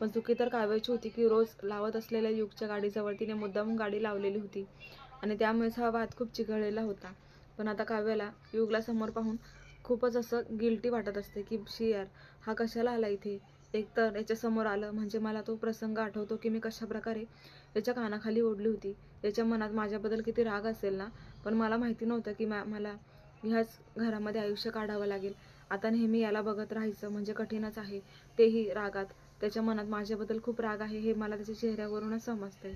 पण चुकी तर काव्याची होती की रोज लावत असलेल्या युगच्या गाडीजवळ तिने मुद्दामून गाडी लावलेली होती. आणि त्यामुळेच हा वाद खूप चिघळलेला होता. पण आता काव्याला युगला समोर पाहून खूपच असं गिल्टी वाटत असते की शी यार हा कशाला आला इथे? एकतर याच्यासमोर आलं म्हणजे मला तो प्रसंग आठवतो की मी कशाप्रकारे याच्या कानाखाली ओढली होती. याच्या मनात माझ्याबद्दल किती राग असेल ना? पण मला माहिती नव्हतं की मा मला ह्याच घरामध्ये आयुष्य काढावं लागेल. आता नेहमी याला बघत राहायचं म्हणजे कठीणच आहे. तेही रागात त्याच्या मनात माझ्याबद्दल खूप राग आहे हे मला त्याच्या चेहऱ्यावरूनच समजतंय.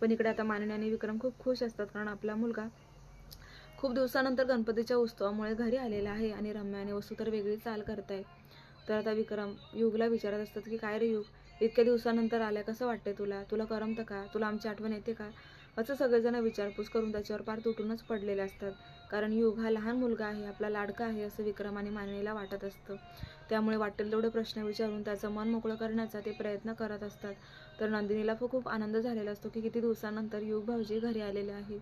पण इकडे आता माननी आणि विक्रम खूप खुश असतात कारण आपला मुलगा खूप दिवसानंतर गणपतीच्या उत्सवामुळे घरी आलेला आहे आणि रम्या आणि वस्तू तर वेगळी चाल करताय. तर आता विक्रम युगला विचारत असतात की काय रे युग? इतक्या दिवसानंतर आल्या कसं वाटतंय तुला? तुला करमतं का? तुला आमची आठवण येते का? असं सगळेजण विचारपूस करून त्याच्यावर पार तुटूनच पडलेले असतात. कारण युग हा लहान मुलगा आहे आपला लाडका आहे असं विक्रम आणि माननीला वाटत असतं. त्यामुळे वाटेल तेवढे प्रश्न विचारून त्याचं मन मोकळं करण्याचा ते प्रयत्न करत असतात. तर नंदिनीला पण खूप आनंद झालेला असतो की किती दिवसानंतर युग भाऊजी घरी आलेले आहे.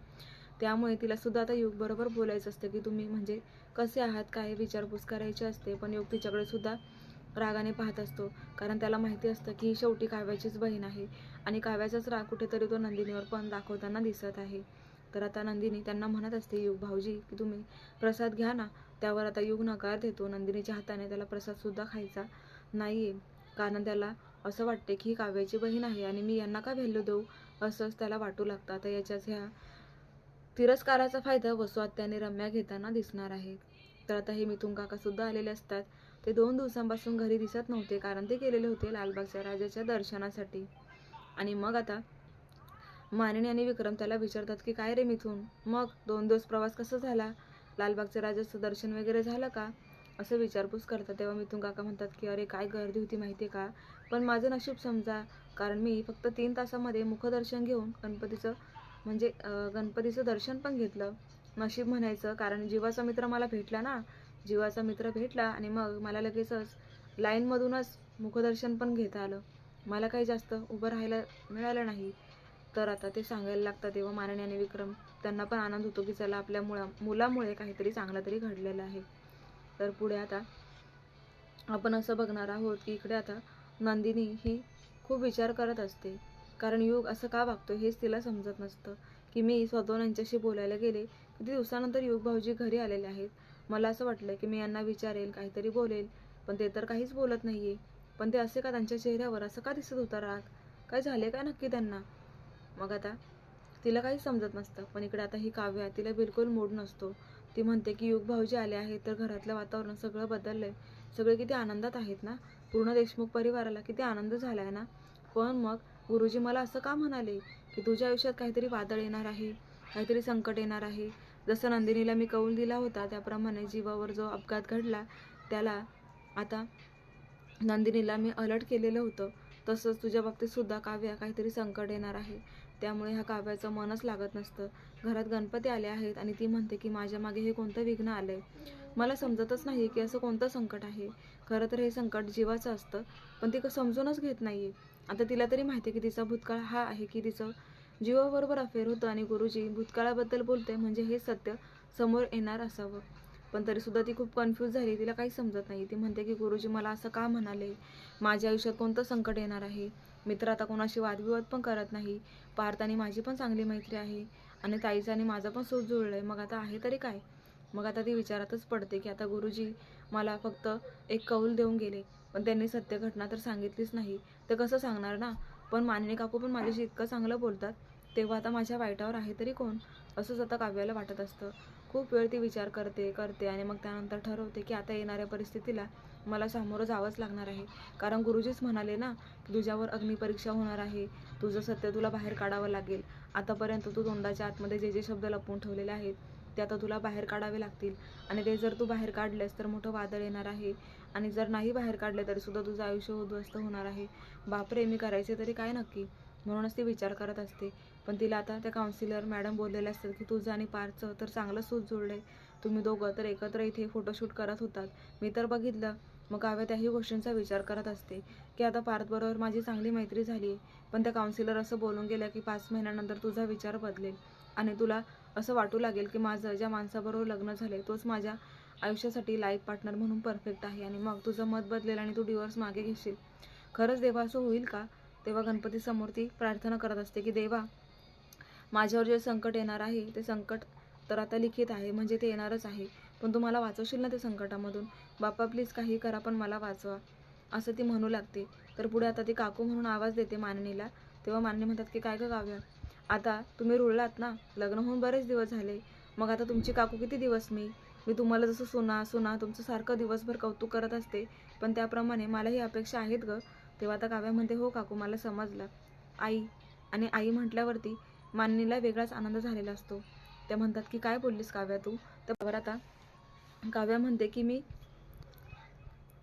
त्यामुळे तिला सुद्धा आता युग बरोबर बोलायचं असतं की तुम्ही म्हणजे कसे आहात काय विचारपूस करायची असते पण युग तिच्याकडे सुद्धा रागाने पाहत असतो. कारण त्याला माहिती असतं की ही शेवटी काव्याचीच बहीण आहे आणि काव्याचाच राग कुठेतरी तो नंदिनीवर पण दाखवताना दिसत आहे. तर आता नंदिनी त्यांना म्हणत असते युग भाऊजी की तुम्ही प्रसाद घ्या ना त्यावर आता युग नकार देतो. नंदिनीच्या हाताने त्याला प्रसादसुद्धा खायचा नाही आहे कारण त्याला असं वाटते की ही काव्याची बहीण आहे आणि मी यांना का व्हॅल्यू देऊ? असंच त्याला वाटू लागतं. आता याच्याच ह्या तिरस्काराचा फायदा वसुआत्याने रम्या घेताना दिसणार आहे. तर आता हे मिथून काकासुद्धा आलेले असतात. ते दोन दिवसांपासून घरी दिसत नव्हते कारण ते गेलेले होते लालबागच्या राजाच्या दर्शनासाठी. आणि मग आता मानिनी आणि विक्रम त्याला विचारतात की काय रे मिथून? मग दोन दिवस प्रवास कसा झाला? लालबागचं राजाचं दर्शन वगैरे झालं का? असं विचारपूस करतात. तेव्हा मिथून काका म्हणतात की अरे काय गर्दी होती माहिती आहे का? पण माझं नशीब समजा कारण मी फक्त तीन तासामध्ये मुखदर्शन घेऊन गणपतीचं म्हणजे गणपतीचं दर्शन पण घेतलं. नशीब म्हणायचं कारण जीवाचा मित्र मला भेटला ना. जीवाचा मित्र भेटला आणि मग मला लगेचच लाईनमधूनच मुखदर्शन पण घेता आलं. मला काही जास्त उभं राहायला मिळालं नाही. तर आता ते सांगायला लागतं तेव्हा माननी विक्रम त्यांना पण आनंद होतो की चला आपल्या मुळा मुलामुळे काहीतरी चांगलं तरी घडलेलं आहे. तर पुढे आता आपण असं बघणार आहोत की इकडे आता नंदिनी ही खूप विचार करत असते. कारण युग असं का वागतो हेच तिला समजत नसतं. की मी स्वतःहून यांच्याशी बोलायला गेले किती दिवसानंतर युग भाऊजी घरी आलेले आहेत. मला असं वाटलं की मी यांना विचारेल काहीतरी बोलेल पण ते तर काहीच बोलत नाहीये. पण ते असे का त्यांच्या चेहऱ्यावर असं का दिसत होता राग? काय झाले का नक्की त्यांना? मग आता तिला काही समजत नसतं. पण इकडे आता ही काव्य आहे, तिला बिलकुल मूड नसतो. ती म्हणते की युग भाऊजी आले आहेत तर घरातलं वातावरण सगळं बदललंय. सगळे किती आनंदात आहेत ना? पूर्ण देशमुख परिवाराला किती आनंद झालाय ना? पण मग गुरुजी मला असं का म्हणाले? की तुझ्या आयुष्यात काहीतरी वादळ येणार आहे काहीतरी संकट येणार आहे. जसं नंदिनीला मी कौल दिला होता त्याप्रमाणे जीवावर जो अपघात घडला त्याला आता नंदिनीला मी अलर्ट केलेलं होतं. तसंच तुझ्या बाबतीत सुद्धा काव्या काहीतरी संकट येणार आहे. त्यामुळे ह्या काव्याचं मनच लागत नसतं. घरात गणपती आले आहेत आणि ती म्हणते की माझ्या मागे हे कोणतं विघ्न आलंय? मला समजतच नाही की असं कोणतं संकट आहे. खरं तर हे संकट जीवाचं असतं पण ती समजूनच घेत नाहीये. आता तिला तरी माहिती आहे की तिचा भूतकाळ हा आहे की तिचं जीवाबरोबर अफेअर होतं आणि गुरुजी भूतकाळाबद्दल बोलते म्हणजे हे सत्य समोर येणार असावं. पण तरीसुद्धा ती खूप कन्फ्यूज झाली. तिला काही समजत नाही. ती म्हणते की गुरुजी मला असं का म्हणाले? माझ्या आयुष्यात कोणतं संकट येणार आहे? मित्र आता कोणाशी वादविवाद पण करत नाही. पार्थ माझी पण चांगली मैत्री आहे आणि ताईचा आणि माझं पण सूट आहे मग आता आहे तरी काय? मग आता ती विचारातच पडते की आता गुरुजी मला फक्त एक कौल देऊन गेले. पण त्यांनी सत्य घटना तर सांगितलीच नाही. तर कसं सांगणार ना? पण मानिनी काकू पण माझ्याशी इतकं चांगलं बोलतात. तेव्हा आता माझ्या वाईटावर आहे तरी कोण? असंच आता काव्याला वाटत असतं. खूप वेळ ती विचार करते करते आणि मग त्यानंतर ठरवते की आता येणाऱ्या परिस्थितीला मला सामोरं जावंच लागणार आहे. कारण गुरुजीच म्हणाले ना की तुझ्यावर अग्निपरीक्षा होणार आहे. तुझं सत्य तुला बाहेर काढावं लागेल. आतापर्यंत तू तोंडाच्या आतमध्ये जे जे शब्द लपवून ठेवलेले आहेत ते आता तुला बाहेर काढावे लागतील. आणि ते जर तू बाहेर काढलेस तर मोठं वादळ येणार आहे. आणि जर नाही बाहेर काढले तरीसुद्धा तुझं आयुष्य उद्ध्वस्त होणार आहे. बापरे मी करायचे तरी काय नक्की? म्हणूनच ती विचार करत असते. पण तिला आता त्या काउन्सिलर मॅडम बोललेल्या असतात की तुझं आणि पारचं तर चांगलं सूत जुळलंय तुम्ही दोघं तर एकत्र इथे फोटोशूट करत होतात. मी तर बघितलं. मग काव्या त्याही गोष्टींचा विचार करत असते की आता पार्थबरोबर माझी चांगली मैत्री झाली आहे. पण त्या काउन्सिलर असं बोलून गेल्या की पाच महिन्यानंतर तुझा विचार बदलेल. आणि तुला असं वाटू लागेल की माझं ज्या माणसाबरोबर लग्न झाले तोच माझ्या आयुष्यासाठी लाईफ पार्टनर म्हणून परफेक्ट आहे. आणि मग तुझं मत बदलेल आणि तू डिवोर्स मागे घेशील. खरंच देवा असं होईल का? तेव्हा गणपती समोर ती प्रार्थना करत असते की देवा माझ्यावर जे संकट येणार आहे ते संकट तर आता लिखित आहे म्हणजे ते येणारच आहे. पण तू मला वाचवशील ना ते संकटामधून? बाप्पा प्लीज काही करा पण मला वाचवा. असं ती म्हणू लागते. तर पुढे आता ती काकू म्हणून आवाज देते माननीला. तेव्हा माननी म्हणतात की काय गं काव्य? आता तुम्ही रुळलात ना? लग्न होऊन बरेच दिवस झाले. मग आता तुमची काकू किती दिवस मी? मी तुम्हाला जसं सुना सुना तुमचं सारखं दिवसभर कौतुक करत असते. पण त्याप्रमाणे मला ही अपेक्षा आहेत ग. तेव्हा आता काव्या म्हणते हो काकू मला समजलं. आई आणि आई म्हटल्यावरती माननीला वेगळाच आनंद झालेला असतो. त्या म्हणतात की काय बोललीस काव्या तू? त्यावर आता काव्या म्हणते की मी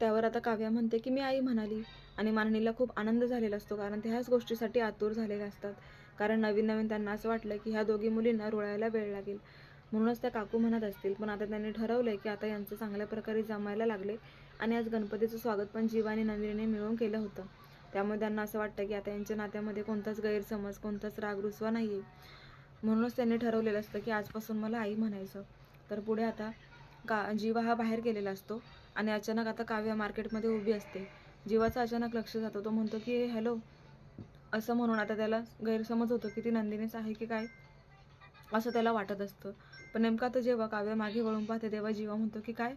त्यावर आता काव्या म्हणते की मी आई म्हणाली. आणि माननीला खूप आनंद झालेला असतो कारण ते ह्याच गोष्टीसाठी आतुर झालेले असतात. कारण नवीन नवीन त्यांना असं वाटलं की ह्या दोघी मुलींना रुळायला वेळ लागेल. म्हणूनच त्या काकू म्हणत असतील पण आता त्यांनी ठरवलंय की आता यांचं चांगल्या प्रकारे जमायला लागले. आणि आज गणपतीचं स्वागत पण जीवाने नवीनने मिळून केलं होतं. त्यामुळे त्यांना असं वाटतं की आता यांच्या नात्यामध्ये कोणताच गैरसमज कोणताच राग रुसवा नाही आहे म्हणूनच त्यांनी ठरवलेलं असतं की आजपासून मला आई म्हणायचं. तर पुढे आता का जीवा हा बाहेर गेलेला असतो आणि अचानक आता काव्या मार्केटमध्ये उभी असते. जीवाचं अचानक लक्ष जातो. तो म्हणतो की हॅलो. असं म्हणून आता त्याला गैरसमज होतो की ती नंदिनीच आहे की काय? असं त्याला वाटत असतं. पण नेमका तो जेव्हा काव्या मागे वळून पाहते तेव्हा जीवा म्हणतो की काय?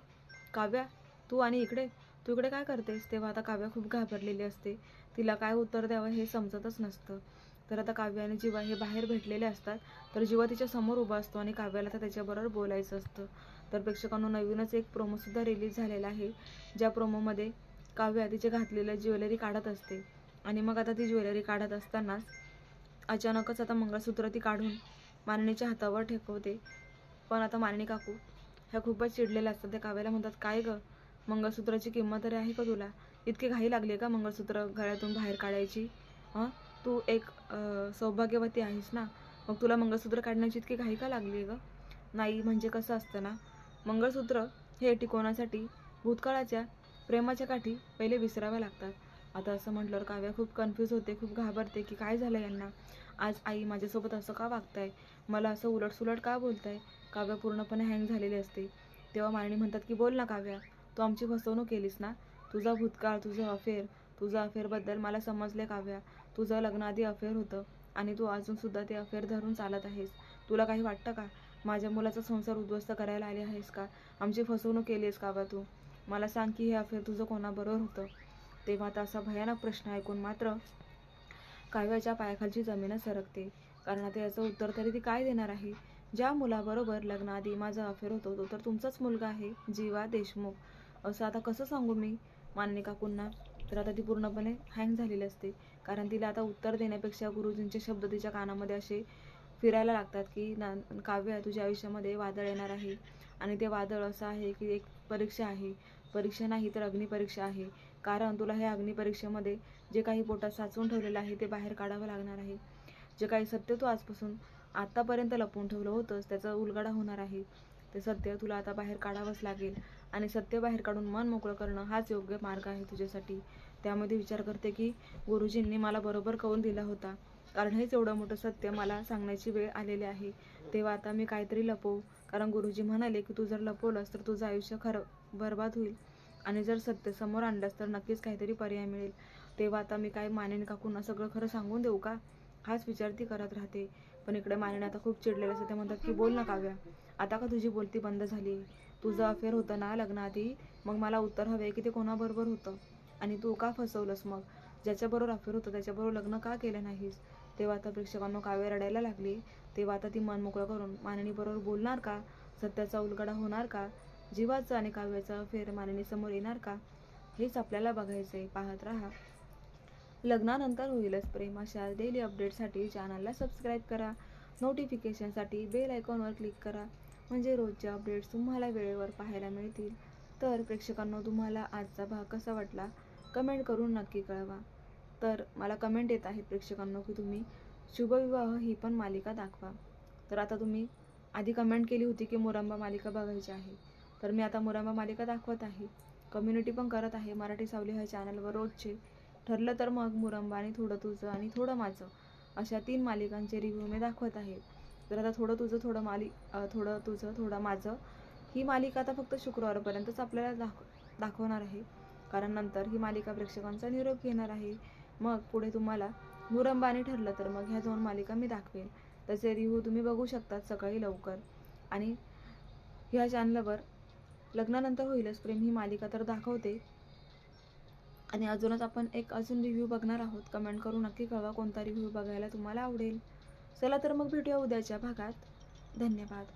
काव्या तू आणि इकडे? तू इकडे काय करतेस? तेव्हा आता काव्या खूप घाबरलेली असते. तिला काय उत्तर द्यावं हे समजतच नसतं. तर आता काव्या आणि जिवा हे बाहेर भेटलेले असतात. तर जिवा तिच्या समोर उभा असतो आणि काव्याला तर त्याच्याबरोबर बोलायचं असतं. तर प्रेक्षकांनो नवीनच एक प्रोमोसुद्धा रिलीज झालेला आहे. ज्या प्रोमोमध्ये काव्या तिचे घातलेलं ज्वेलरी काढत असते. आणि मग आता ती ज्वेलरी काढत असतानाच अचानकच आता मंगळसूत्र ती काढून माननीच्या हातावर ठेकवते. पण आता माननी काकू ह्या खूपच चिडलेल्या असतात. त्या काव्याला म्हणतात काय गं? मंगळसूत्राची किंमत तरी आहे का तुला? इतकी घाई लागली आहे का मंगळसूत्र गळ्यातून बाहेर काढायची? हां? तू एक सौभाग्यवती आहेस ना? मग तुला मंगळसूत्र काढण्याची इतकी घाई का लागली आहे गं? नाही म्हणजे कसं असतं ना? मंगळसूत्र हे टिकवण्यासाठी भूतकाळाच्या प्रेमाच्या काठी पहिले विसराव्या लागतात. आता असं म्हटल्यावर काव्या खूप कन्फ्यूज होते खूप घाबरते की काय झालं यांना? आज आई माझ्यासोबत असं का वागताय? मला असं उलटसुलट का बोलताय? काव्या पूर्णपणे हँग झालेली असते. तेव्हा मारणी म्हणतात की बोल ना काव्या तू आमची फसवणूक केलीस ना? तुझा भूतकाळ तुझं अफेअर तुझं अफेअरबद्दल मला समजले काव्या. तुझं लग्नाआधी अफेअर होतं आणि तू अजूनसुद्धा ते अफेअर धरून चालत आहेस. तुला काही वाटतं का? माझ्या मुलाचा संसार उद्ध्वस्त करायला आले आहेस का? आमची फसवणूक केली आहेस काव्या तू? मला सांग की हे अफेअर तुझं कोणाबरोबर होतं? तेव्हा आता असा भयानक प्रश्न ऐकून मात्र काव्याच्या पायाखालची जमीनच सरकते. कारण आता याचं उत्तर तरी ती काय देणार आहे? ज्या मुलाबरोबर लग्नाआधी माझा अफेअर होतो तो तर तुमचाच मुलगा आहे जीवा देशमुख. असं आता कसं सांगू मी? माननी काकूंना तर आता ती पूर्णपणे हँग झालेली असते. कारण तिला आता उत्तर देण्यापेक्षा गुरुजींचे शब्द तिच्या कानामध्ये असे फिरायला लागतात की ना काव्य तुझ्या आयुष्यामध्ये वादळ येणार आहे. आणि ते वादळ असं आहे की एक परीक्षा आहे. परीक्षा नाही तर अग्निपरीक्षा आहे. कारण तुला ह्या अग्निपरीक्षेमध्ये जे काही पोटात साचवून ठेवलेलं आहे ते बाहेर काढावं लागणार आहे. जे काही सत्य तू आजपासून आत्तापर्यंत लपवून ठेवलं होतंस त्याचा उलगडा होणार आहे. ते सत्य तुला आता बाहेर काढावंच लागेल. आणि सत्य बाहेर काढून मन मोकळं करणं हाच योग्य मार्ग आहे तुझ्यासाठी. त्यामध्ये विचार करते की गुरुजींनी मला बरोबर कळून दिला होता. कारण हेच एवढं मोठं सत्य मला सांगण्याची वेळ आलेली आहे. तेव्हा आता मी काहीतरी लपवू. कारण गुरुजी म्हणाले की तू जर लपवलंस तर तुझं आयुष्य खरं बर्बाद होईल. आणि जर सत्य समोर आणलंस तर नक्कीच काहीतरी पर्याय मिळेल. तेव्हा आता मी काय मानेन काकूंना सगळं खरं सांगून देऊ का? हाच विचार ती करत राहते. पण इकडे मानेने आता खूप चिडलेलं असते. ते म्हणतात की बोल ना काव्या. आता का तुझी बोलती बंद झाली? तुझं अफेअर होतं ना लग्नाआधी? मग मला उत्तर हवे की ते कोणाबरोबर होतं? आणि तू का फसवलंस मग? ज्याच्याबरोबर अफेअर होतं त्याच्याबरोबर लग्न का केलं नाहीस? तेव्हा आता प्रेक्षकांना काव्य रडायला लागली. तेव्हा आता ती मन मोकळं करून माननीबरोबर बोलणार का? सत्याचा उलगडा होणार का? जीवाचं आणि काव्याचा अफेअर माननीसमोर येणार का? हेच आपल्याला बघायचं आहे पाहत राहा. लग्नानंतर होईलच प्रेम. अशा डेली अपडेटसाठी चॅनलला सबस्क्राईब करा. नोटिफिकेशनसाठी बेल आयकॉनवर क्लिक करा. म्हणजे रोजचे अपडेट्स तुम्हाला वेळेवर पाहायला मिळतील. तर प्रेक्षकांना तुम्हाला आजचा भाग कसा वाटला? कमेंट करून नक्की कळवा. तर मला कमेंट येत आहेत प्रेक्षकांनो की तुम्ही शुभविवाह ही पण मालिका दाखवा. तर आता तुम्ही आधी कमेंट केली होती की मुरंबा मालिका बघायची आहे. तर मी आता मुरंबा मालिका दाखवत आहे. कम्युनिटी पण करत आहे मराठी सावली ह्या चॅनलवर रोजचे. ठरलं तर मग मुरंबा आणि थोडं तुझं आणि थोडं माझं अशा तीन मालिकांचे रिव्ह्यू मी दाखवत आहे. तर आता थोडं तुझं थोडं माली थोडं तुझं थोडं माझं ही मालिका आता फक्त शुक्रवारपर्यंतच आपल्याला दाख दाखवणार आहे. कारण नंतर ही मालिका प्रेक्षकांचा निरोप घेणार आहे. मग पुढे तुम्हाला मुरंबाने ठरलं तर मग ह्या दोन मालिका मी दाखवेल तसे रिव्ह्यू तुम्ही बघू शकतात सकाळी लवकर. आणि ह्या चॅनलवर लग्नानंतर होईलच प्रेम ही मालिका तर दाखवते. आणि अजूनच आपण एक अजून रिव्ह्यू बघणार आहोत. कमेंट करून नक्की कळवा कोणता रिव्ह्यू बघायला तुम्हाला आवडेल. चला तर मग भेटूया उद्याच्या भागात. धन्यवाद.